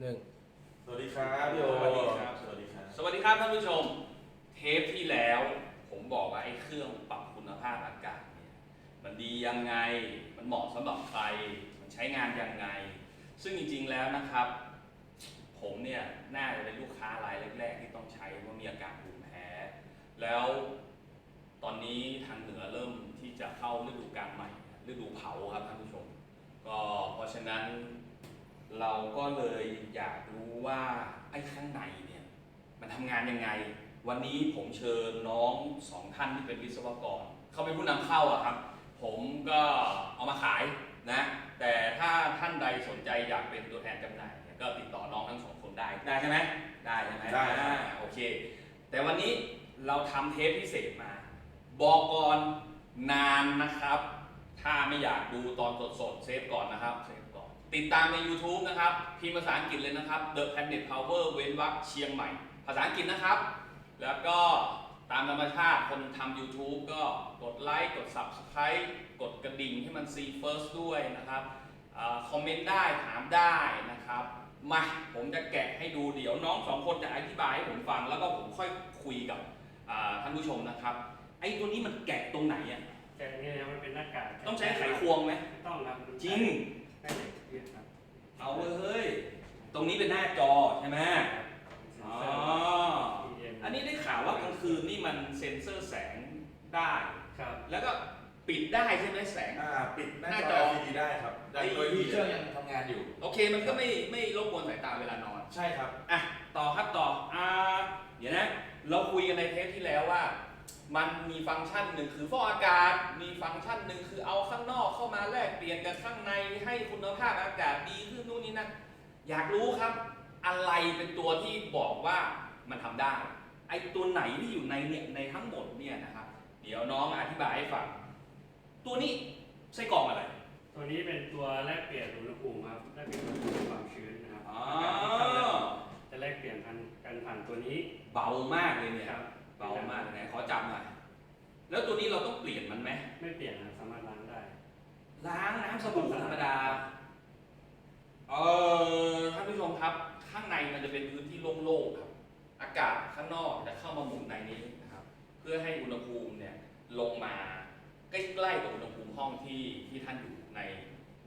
หนึ่งสวัสดีครับพี่โอสวัสดีครับ สวัสดีครับ สวัสดีครับท่านผู้ชม เทปที่แล้ว ผมบอกว่าไอ้เครื่องปรับคุณภาพอากาศเนี่ยมันดียังไง มันเหมาะสำหรับใคร มันใช้งานยังไง ซึ่งจริงๆแล้วนะครับ ผมเนี่ยน่าจะเป็นลูกค้ารายแรกๆที่ต้องใช้เพราะมีอาการภูมิแพ้ แล้วตอนนี้ทางเหนือเริ่มที่จะเข้าฤดูกาลใหม่ ฤดูเผาครับท่านผู้ชม ก็เพราะฉะนั้น เราก็เลยอยากรู้ว่าไอ้ข้างในเนี่ยมันทำงานยังไง วันนี้ผมเชิญน้องสองท่านที่เป็นวิศวกร เขาเป็นผู้นำเข้าอะครับ ผมก็เอามาขายนะ แต่ถ้าท่านใดสนใจอยากเป็นตัวแทนจำหน่ายเนี่ยก็ติดต่อน้องทั้งสองคนได้ ได้ใช่ไหมได้ใช่ไหมได้ครับ อ่าโอเค แต่วันนี้เราทำเทปพิเศษมา บอกก่อนนานนะครับ ถ้าไม่อยากดูตอนสดๆเซฟก่อนนะครับเซฟก่อน ติดตามใน YouTube นะครับ พิมพ์ภาษาอังกฤษเลยนะครับ The Planet Power เว้นวรรคเชียงใหม่ ภาษาอังกฤษนะครับ แล้วก็ตามธรรมชาติคนทำ YouTube ก็กดไลค์กด Subscribe กดกระดิ่งให้มัน See First ด้วยนะครับอาคอมเมนต์ได้ถามได้นะครับ มาผมจะแกะให้ดูเดี๋ยวน้องสองคนจะอธิบายให้ผมฟัง แล้วก็ผมค่อยคุยกับอ่าท่านผู้ชมนะครับ ไอ้ตัวนี้มันแกะตรงไหนอะแกะเนี่ยนะมันเป็นหน้ากากต้องใช้ไขควงไหมไม่ต้องครับจริงใช้ เหล็กยืดครับเอาเว้ยเฮ้ย ตรงนี้เป็นหน้าจอใช่ไหมอ๋อ อันนี้ได้ข่าวว่ากลางคืนนี่มันเซ็นเซอร์แสงได้ ครับแล้วก็ปิดได้ใช่ไหมแสง อ่าปิดหน้าหน้าจจออ LCD ได้ครับได้ไอ้โดยที่เครื่องยังทำงานอยู่ โอเคมันก็ไม่ไม่รบกวนสายตาเวลานอน ใช่ครับ อะ ต่อครับต่ออ่าเดี๋ยวนะ เราคุยกันในเทปที่แล้วว่า มันมีฟังก์ชันหนึ่งคือฟอกอากาศ มีฟังก์ชันหนึ่งคือเอาข้างนอกเข้ามาแลกเปลี่ยนกับข้างในให้คุณภาพอากาศดีขึ้นนู่นนี่นั่นอยากรู้ครับ อะไรเป็นตัวที่บอกว่ามันทำได้ ไอ้ตัวไหนที่อยู่ในเนี่ยในทั้งหมดเนี่ยนะครับ เดี๋ยวน้องอธิบายให้ฟัง ตัวนี้ไส้กรอกอะไร ตัวนี้เป็นตัวแลกเปลี่ยนอุณหภูมิครับแลกเปลี่ยนอุณหภูมิความชื้นนะครับอ๋ออากาศที่เข้าแล้วจะแลกเปลี่ยนกันกันผ่านตัวนี้ เบามากเลยเนี่ยครับ เบามากไหนขอจำหน่อยแล้วตัวนี้เราต้องเปลี่ยนมันไหมไม่เปลี่ยนนะสามารถล้างได้ ล้างน้ำสบู่ธรรมดา เออท่านผู้ชมครับ ข้างในมันจะเป็นพื้นที่โล่งๆครับ อากาศข้างนอกจะเข้ามาหมุนในนี้นะครับ เพื่อให้อุณหภูมิเนี่ยลงมาใกล้ๆกับอุณหภูมิห้องที่ที่ท่านอยู่ใน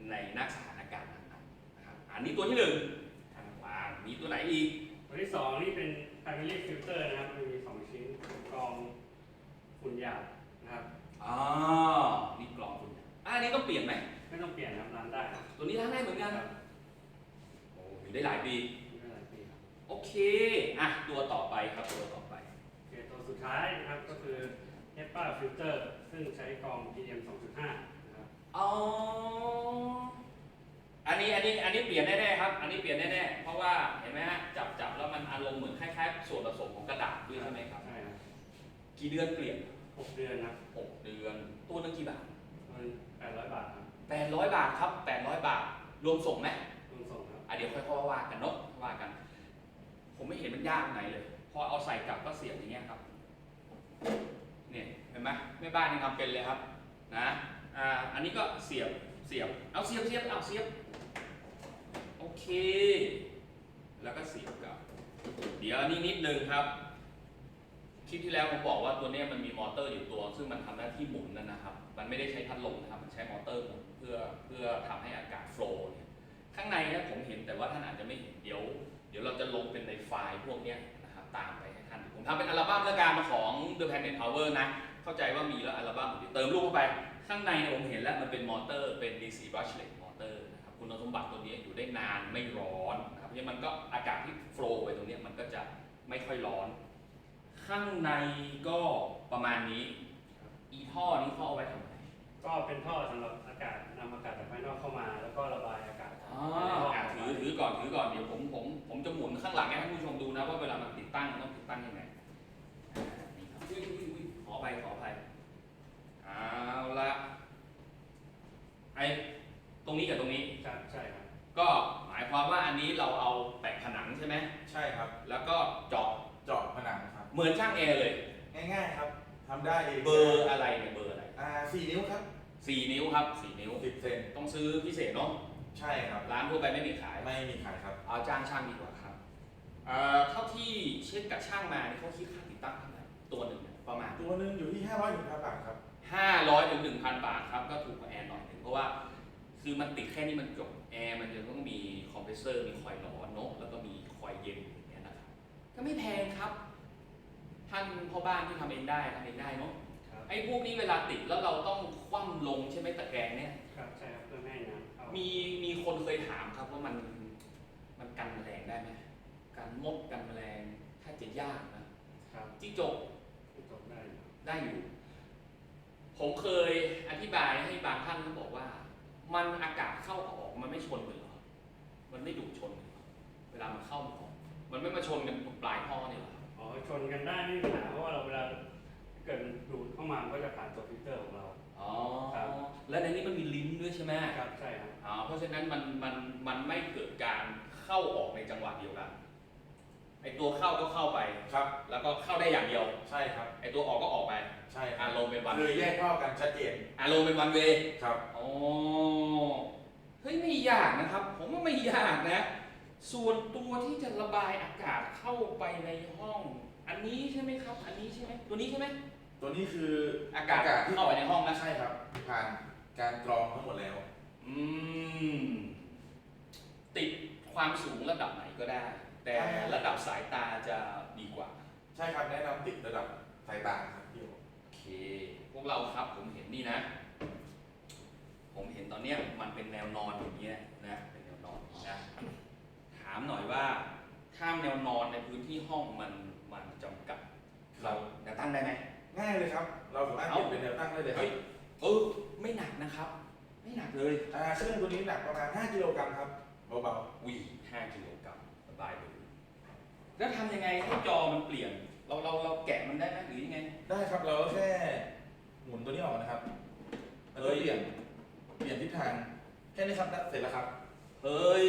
ในนักสถานการณ์นั้นๆนะครับ อันนี้ตัวที่หนึ่งทางวางมีตัวไหนอีกตัวที่สองนี่เป็น primary filter นะครับมันมีสองชิ้นกรองฝุ่นหยาบนะครับ อ๋อ นี่กรองคุณอะอันนี้ต้องเปลี่ยนไหม ไม่ต้องเปลี่ยนนะครับล้างได้ครับตัวนี้ล้างได้เหมือนกัน โอ้อยู่ได้หลายปี ไม่เป็นไรพี่ครับโอเค อะ ตัวต่อไปครับ ตัวต่อไป โอเคตัวสุดท้ายนะครับก็คือ HEPA filter ซึ่งใช้กรอง PM 2.5 นะครับ อ๋อ อันนี้อันนี้อันนี้เปลี่ยนแน่ๆครับ อันนี้เปลี่ยนแน่ๆเพราะว่าเห็นไหมฮะจับจับแล้วมันอารมณ์เหมือนคล้ายๆส่วนผสมของกระดาษด้วยใช่ไหมครับ ใช่ครับกี่เดือนเปลี่ยนหกเดือนครับหกเดือนตัวนึงกี่บาทมันแปดร้อยบาทครับแปดร้อยบาทครับแปดร้อยบาท รวมส่งไหมรวมส่งครับอะเดี๋ยวค่อยๆว่ากันเนาะว่ากัน ผมไม่เห็นมันยากตรงไหนเลย พอเอาใส่กลับก็เสียบอย่างเงี้ยครับเนี่ยเห็นไหมแม่บ้านยังทำเป็นเลยครับนะอ่าอันนี้ก็เสียบเสียบเอาเสียบเสียบเอาเสียบ โอเค แล้วก็เสียบกลับ เดี๋ยวอันนี้นิดนึงครับ คลิปที่แล้วผมบอกว่าตัวนี้มันมีมอเตอร์อยู่ตัว ซึ่งมันทำหน้าที่หมุนนั่นนะครับ มันไม่ได้ใช้พัดลมนะครับ มันใช้มอเตอร์หมุนเพื่อเพื่อทำให้อากาศโฟล์เนี่ยข้างในเนี่ยผมเห็นแต่ว่าท่านอาจจะไม่เห็นเดี๋ยว เดี๋ยวเราจะลงเป็นในไฟล์พวกเนี้ยนะครับตามไปให้ท่านผมทำเป็นอัลบั้มแล้วกันของ The Planet Power นะ เข้าใจว่ามีแล้วอัลบั้มเดี๋ยวเติมรูปเข้าไป ข้างในเนี่ยผมเห็นแล้วมันเป็นมอเตอร์เป็น DC brushless ณสมบัติตัวนี้อยู่ได้นานไม่ร้อนนะครับเพราะฉะนั้นมันก็อากาศที่โฟล์ไปตรงเนี้ยมันก็จะไม่ค่อยร้อน ข้างในก็ประมาณนี้ อีท่อนี้เขาเอาไว้ทำอะไรก็เป็นท่อสำหรับอากาศนำอากาศจากภายนอกเข้ามา แล้วก็ระบายอากาศอ๋ออะถือถือก่อนถือก่อนเดี๋ยวผมผมผมจะหมุนข้างหลังให้ท่านผู้ชมดูนะว่าเวลามันติดตั้งมันต้องติดตั้งยังไงอ่านี่ครับอุ้ยอุ้ยอุ้ยขอไปขอไปเอาละไอตรงนี้กับตรงนี้ ครับใช่ครับ ก็หมายความว่าอั นนี้เราเอาแปะผนังใช่ไหมใช่ครับ แล้วก็เจาะเจาะผนังครับ เหมือนช่างแอร์เลย ง่ายๆครับทำได้เองเบอร์อะไรเนี่ยเบอร์อะไรอ่าสี่นิ้วครับสี่นิ้วครับสี่นิ้ว สิบเซนต้องซื้อพิเศษเนาะใช่ครับ ร้านทั่วไปไม่มีขาย ไม่มีขายครับเอาจ้างช่างดีกว่าครับเอ่อเท่าที่เช็คกับช่างมานี่เขาคิดค่าติดตั้งเท่าไหร่ตัวหนึ่งเนี่ยประมาณ ตัวหนึงอยู่ที่500ถึง1,000บาทครับ 500ถึง1,000 บาทครับ ก็ถูกกว่าแอร์หน่อยหนึงเพราะว่า คือมันติดแค่นี้มันจบแอร์มันจะต้องมีคอมเพรสเซอร์มีคอยล์ร้อนเนอะแล้วก็มีคอยล์เย็นอย่างเงี้ยนะครับก็ไม่แพงครับท่านพ่อบ้านที่ทำเองได้ทำเองได้เนอะครับไอ้พวกนี้เวลาติดแล้วเราต้องคว่ำลงใช่ไหมตะแกรงเนี่ยครับใช่ครับเพื่อไม่ให้น้ำเข้ามีมีคนเคยถามครับว่ามันมันกันแมลงได้ไหมกันมดกันแมลงถ้าจะยากนะครับจิ้งจกจบได้อยู่ได้อยู่ ผมเคยอธิบายให้บางท่านเขาบอกว่า มันอากาศเข้าออกมันไม่ชนกันเหรอ มันไม่ดูดชนกันเหรอเวลามันเข้ามันออกมันไม่มาชนกันตรงปลายท่อเนี่ยเหรอ อ๋อชนกันได้ไม่มีปัญหาเพราะว่าเราเวลาเกิดมันดูดเข้ามามันก็จะผ่านตัวฟิลเตอร์ของเรา อ๋อ ครับ แล้วในนี้มันมีลิ้นด้วยใช่ไหมครับใช่ครับ อ๋อ เพราะฉะนั้นมันมันมันไม่เกิดการเข้าออกในจังหวะเดียวกัน ไอตัวเข้าก็เข้าไป ครับ แล้วก็เข้าได้อย่างเดียว ใช่ครับ ไอตัวออกก็ออกไป ใช่ครัอาบรมณ์เป็นวันคือแยกท่อกันชัดเจนอารมณ์เป็นวันเวครับ อ๋อเฮ้ยไม่ยากนะครับ ผมว่าไม่ยากนะ ส่วนตัวที่จะระบายอากาศเข้าไปในห้อง อันนี้ใช่ไหมครับ อันนี้ใช่ไหมตัวนี้ใช่ไหมตัวนี้คืออากาศเข้าไปในห้องนะ ใช่ครับ ผ่านการกรองทั้งหมดแล้ว อืม ติดความสูงระดับไหนก็ได้ แต่ระดับสายตาจะดีกว่า ใช่ครับแนะนำติดระดับสายตาครับพี่โอโอเค พวกเราครับผมเห็นนี่นะ ผมเห็นตอนเนี้ยมันเป็นแนวนอนอย่างเงี้ยนะเป็นแนวนอนนะถามหน่อยว่าถ้าแนวนอนในพื้นที่ห้องมันมันจำกัดเราจะตั้งได้ไหม ง่ายเลยครับ เราสามารถเอ้าเปลี่ยนเป็นแนวตั้งได้เลยครัเฮ้บย เออไม่หนักนะครับ ไม่หนักเลยอ่าเครื่องตัวนี้หนักประมาณ 5 กิโลกรัมครับเบาวีห้ากิโลกรัมสบายเลย แล้วทำยังไงให้จอมันเปลี่ยน เราเราเราแกะมันได้ไหมหรือยังไงๆได้ครับเราก็แค่หมุนตัวนี้ออกนะครับแล้วก็เปลี่ยนเปลี่ยนทิศทางแค่นี้ครับแล้วเสร็จแล้วครับ เฮ้ย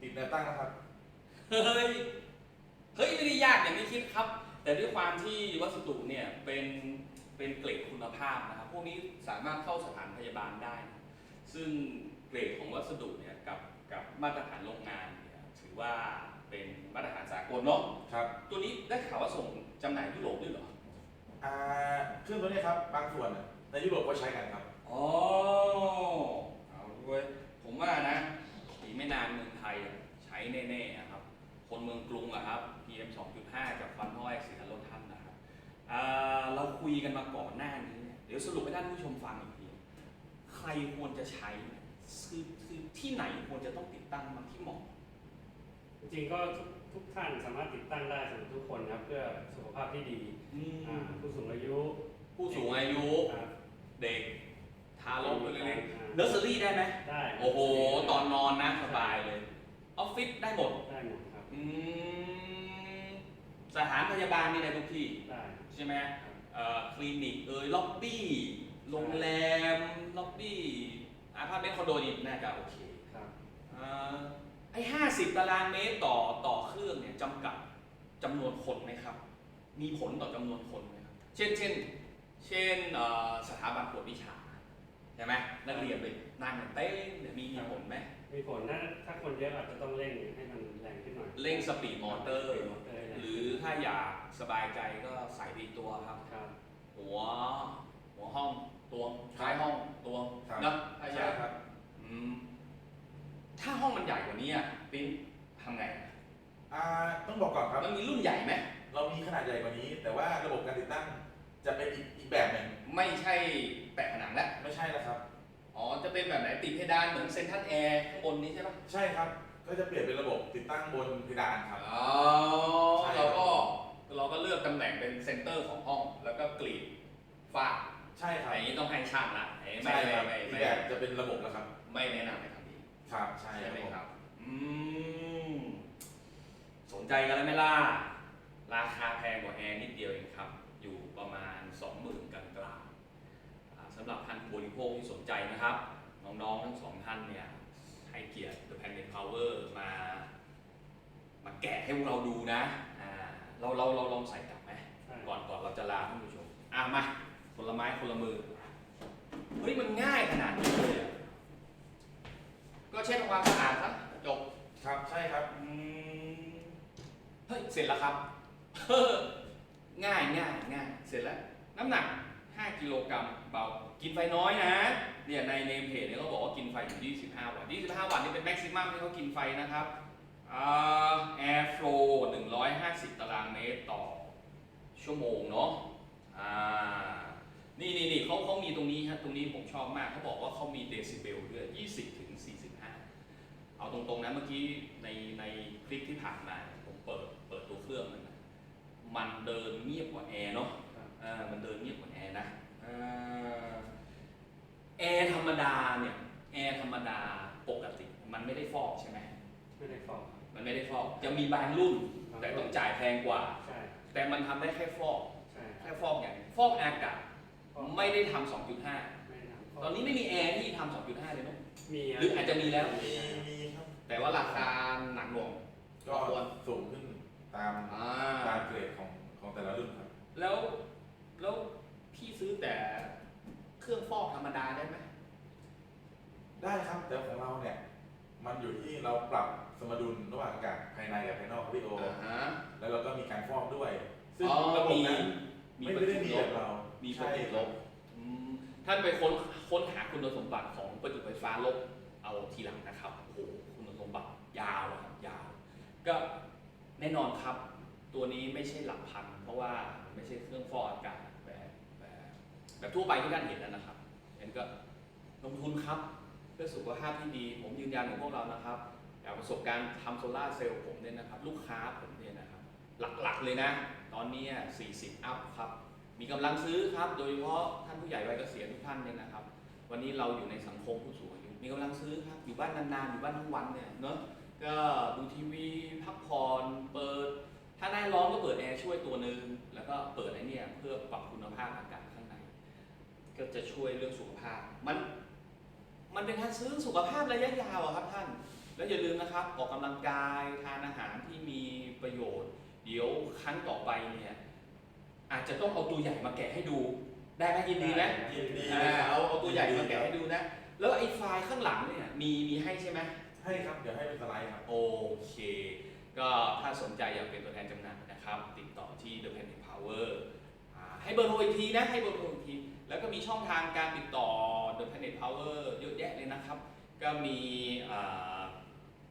ติดแนวตั้งแล้วครับเฮ้ย เฮ้ยไม่ได้ยากอย่างที่คิดครับ แต่ด้วยความที่วัสดุเนี่ยเป็นเป็นเกรดคุณภาพนะครับ พวกนี้สามารถเข้าสถานพยาบาลได้นะซึ่งเกรดของวัสดุเนี่ยกับกับมาตรฐานโรงงานเนี่ยถือว่า เป็นมาตรฐานสากลเนาะครับตัวนี้ได้ข่าวว่าส่งจำหน่ายยุโรปด้วยเหรออ่าเครื่องตัวนี้ครับบางส่วนน่ะในยุโรปก็ใช้กันครับ อ๋อเอาด้วยผมว่านะอีกไม่นานเมืองไทยอะใช้แน่ๆอะครับ คนเมืองกรุงอะครับ PM 2.5จากควันท่อไอเสียลดท่านนะครับอ่าเราคุยกันมาก่อนหน้านี้เนี่ยเดี๋ยวสรุปให้ท่านผู้ชมฟังอีกทีใครควรจะใช้เนี่ยคือคือที่ไหนควรจะต้องติดตั้งมางที่เหมาะ จริงๆก็ทุกทุกท่านสามารถติดตั้งได้สำหรับทุกคนนะครับเพื่อสุขภาพที่ดีอืมอ่าผู้สูงอายุผู้สูงอายุครับ เด็กทารกเล็กๆอ่าเนอร์เซอรี่ได้ไหมได้โอ้โห ตอนนอนนะสบายเลยออฟฟิศได้หมดได้หมดครับอืมสถานพยาบาลนี่ในทุกที่ ได้ใช่ไหมครับ เอ่อคลินิกเอ่ยล็อบบี้ โรงแรม ล็อบบี้อาพาร์ตเมนต์คอนโดนี่น่าจะโอเค 50 ตารางเมตรต่อต่อเครื่องเนี่ยจำกัดจำนวนคนไหมครับ มีผลต่อจำนวนคนไหมครับ เช่นเช่นเช่นสถาบันกวดวิชาใช่ไหมนักเรียนไปนั่งกันเต้นมีมีผลไหมมีผลถ้าถ้าคนเยอะอาจจะต้องเร่งให้มันแรงขึ้นหน่อยเร่งสปีดมอเตอร์ หรือถ้าอยากสบายใจก็ใส่ดีตัวครับ หัว หัวห้องตัวท้ายห้องตัวนะใช่ครับอืม ถ้าห้องมันใหญ่กว่านี้อะปิ๊นทำไงอ่าต้องบอกก่อนครับ มันมีรุ่นใหญ่ไหมเรามีขนาดใหญ่กว่านี้ แต่ว่าระบบการติดตั้งจะเป็นอีกอีกแบบหนึ่งไม่ใช่แปะผนังแล้วไม่ใช่นะครับ อ๋อจะเป็นแบบไหนติดเพดานเหมือนเซนทรัลแอร์ข้างบนนี้ใช่ปะใช่ครับ ก็จะเปลี่ยนเป็นระบบติดตั้งบนเพดานครับ อ๋อใช่เราก็เราก็เลือกตำแหน่งเป็นเซนเตอร์ของห้อง แล้วก็กรีดฝ้าใช่ครับอันนี้ต้องให้ช่างละเอ้ยไม่ใช่คไม่รับไม่อีกไม่แบบจะเป็นระบบแล้วครับ ไม่แนะนำให้ทำดี ครับใช่ใช่ไหมผมครับ อืมสนใจกันแล้วไหมล่ะ ราคาแพงกว่าแอร์นิดเดียวเองครับ อยู่ประมาณ 20,000กลางกลางๆอ่าสำหรับท่านผู้บริโภคที่สนใจนะครับ น้องๆ ทั้งสองท่านเนี่ย ให้เกียรติ The Planet Power มา มาแกะให้พวกเราดูนะอ่าเราเราเราลองใส่กลับไหมใช่ก่อนก่อนเราจะลาท่านผู้ชมอะมาคนละไม้คนละมือ เฮ้ย มันง่ายขนาดนี้เลยอะ ก็ก็เช็ดทำความสะอาดซะจบ ครับใช่ครับอืมเฮ้ย เสร็จแล้วครับ ง่ายง่ายง่ายเสร็จแล้ว น้ำหนัก 5 กิโลกรัมเบา กินไฟน้อยนะ เนี่ยในเนมเพจเนี่ยเขาบอกว่ากินไฟอยู่ที่25วัตต์25วัตต์นี่เป็นแม็กซิมัมที่เขากินไฟนะครับอ่า air flow 150 ตารางเมตรต่อ ชั่วโมงเนาะอ่านี่นี่นี่เขาเขามีตรงนี้ฮะ ตรงนี้ผมชอบมาก เขาบอกว่าเขามีเดซิเบลด้วย20ถึง45 เอาตรงๆนะเมื่อกี้ในในคลิปที่ผ่านมาผมเปิดเปิดตัวเครื่องมันนะมันเดินเงียบกว่าแอร์เนาะครับอ่ามันเดินเงียบกว่าแอร์นะอ่าแอร์ธรรมดาเนี่ยแอร์ธรรมดาปกติมันไม่ได้ฟอกใช่ไหมไม่ได้ฟอกครับมันไม่ได้ฟอกจะมีบางรุ่น แต่ต้องจ่ายแพงกว่า ใช่แต่มันทำได้แค่ฟอก ใช่คแค่รับฟอกอย่างฟอกอากาศฟอกไม่ได้ทำ2.5 ไม่ได้ทำฟกตอนนี้ไม่มีแอร์ที่ทำ2.5เลยเนาะมีหรืออาจจะมีแล้ว มีมีครับ แต่ว่าราคาหนักหน่วงก็สูงขึ้นตามอ่าตามเกรดของของแต่ละรุ่นครับ แล้วแล้วพี่ซื้อแต่เครื่องฟอกธรรมดาได้ไหมได้ครับแต่ของเราเนี่ย มันอยู่ที่เราปรับสมดุลระหว่างอากาศภายในกับภายนอกครับพี่โอ อ่าฮะ แล้วเราก็มีการฟอกด้วย ซึ่งอ๋อระบบมีนั้นมีไม่ประได้จุมีลแบบบเรามีใช่ประจุคลรับบอืมท่านไปค้นค้นหาคุณสมบัติของประจุไฟฟ้าลบเอาทีหลังนะครับโอ้โหคุณสมบัติ ยาวครับยาว ก็แน่นอนครับ ตัวนี้ไม่ใช่หลักพัน เพราะว่าไม่ใช่เครื่องฟอกอากาศแบบแบบแบบทั่วไปที่ท่านเห็นแล้วนะครับเห็นก็ลงทุนครับเพื่อสุขภาพที่ดี ผมยืนยันของพวกเรานะครับจากประสบการณ์ทำโซลาเซลล์ผมเนี่ยนะครับ ลูกค้าผมเนี่ยนะครับ หลักๆเลยนะ ตอนนี้ 40 อัพครับ มีกำลังซื้อครับ โดยเฉพาะท่านผู้ใหญ่วัยเกษียณทุกท่านเนี่ยนะครับ วันนี้เราอยู่ในสังคมผู้สูงอายุมีกำลังซื้อครับ อยู่บ้านนานๆ อยู่บ้านทั้งวันเนี่ยเนอะ ก็ดูทีวีพักผ่อนเปิด ถ้าหน้าร้อนก็เปิดแอร์ช่วยตัวหนึ่งแล้วก็เปิดไอ้เนี่ยเพื่อปรับคุณภาพอากาศข้างใน ก็จะช่วยเรื่องสุขภาพ มัน มันเป็นการซื้อสุขภาพระยะยาวอะครับท่าน แล้วอย่าลืมนะครับออกกำลังกายทานอาหารที่มีประโยชน์ เดี๋ยวครั้งต่อไปเนี่ยอาจจะต้องเอาตัวใหญ่มาแกะให้ดู ได้ไหมยินดีไหมยินดีอ่าเอาเอาตัวใหญ่มาแกะให้ดูนะ แล้วไอ้ไฟล์ข้างหลังเนี่ยมีมีให้ใช่ไหม ให้ครับ เดี๋ยวให้เป็นสไลด์ครับ โอเค ก็ถ้าสนใจอยากเป็นตัวแทนจำหน่ายนะครับ ติดต่อที่ The Pen Power อ่าให้เบอร์โทรอีกทีนะ ให้เบอร์โทรอีกที แล้วก็มีช่องทางการติดต่อ The Planet Power เยอะแยะเลยนะครับ ก็มี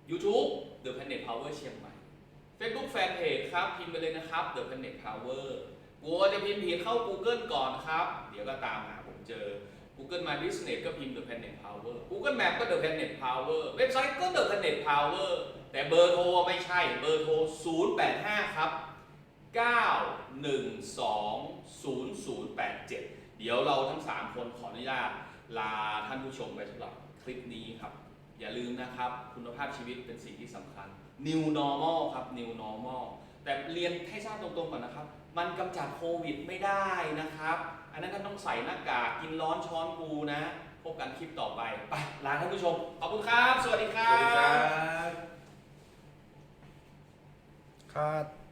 YouTube The Planet Power เชียงใหม่ Facebook Fanpage ครับ พิมพ์ไปเลยนะครับ The Planet Power กลัวจะพิมพ์ผิดเข้า Google ก่อนครับ เดี๋ยวก็ตามหาผมเจอ Google My Business ก็พิมพ์ The Planet Power Google Map ก็ The Planet Power เว็บไซต์ก็ The Planet Power แต่เบอร์โทรไม่ใช่ เบอร์โทร 085 ครับ 9120087 เดี๋ยวเราทั้ง 3 คนขออนุญาตลาท่านผู้ชมไปสำหรับคลิปนี้ครับ อย่าลืมนะครับ คุณภาพชีวิตเป็นสิ่งที่สำคัญ New Normal ครับ New Normal แต่เรียนให้ทราบตรงๆก่อนนะครับ มันกำจัดโควิดไม่ได้นะครับ อันนั้นท่านต้องใส่หน้ากากกินร้อนช้อนปูนะ พบกันคลิปต่อไปไปลาท่านผู้ชม ขอบคุณครับ สวัสดีครับวัสดีครับครับ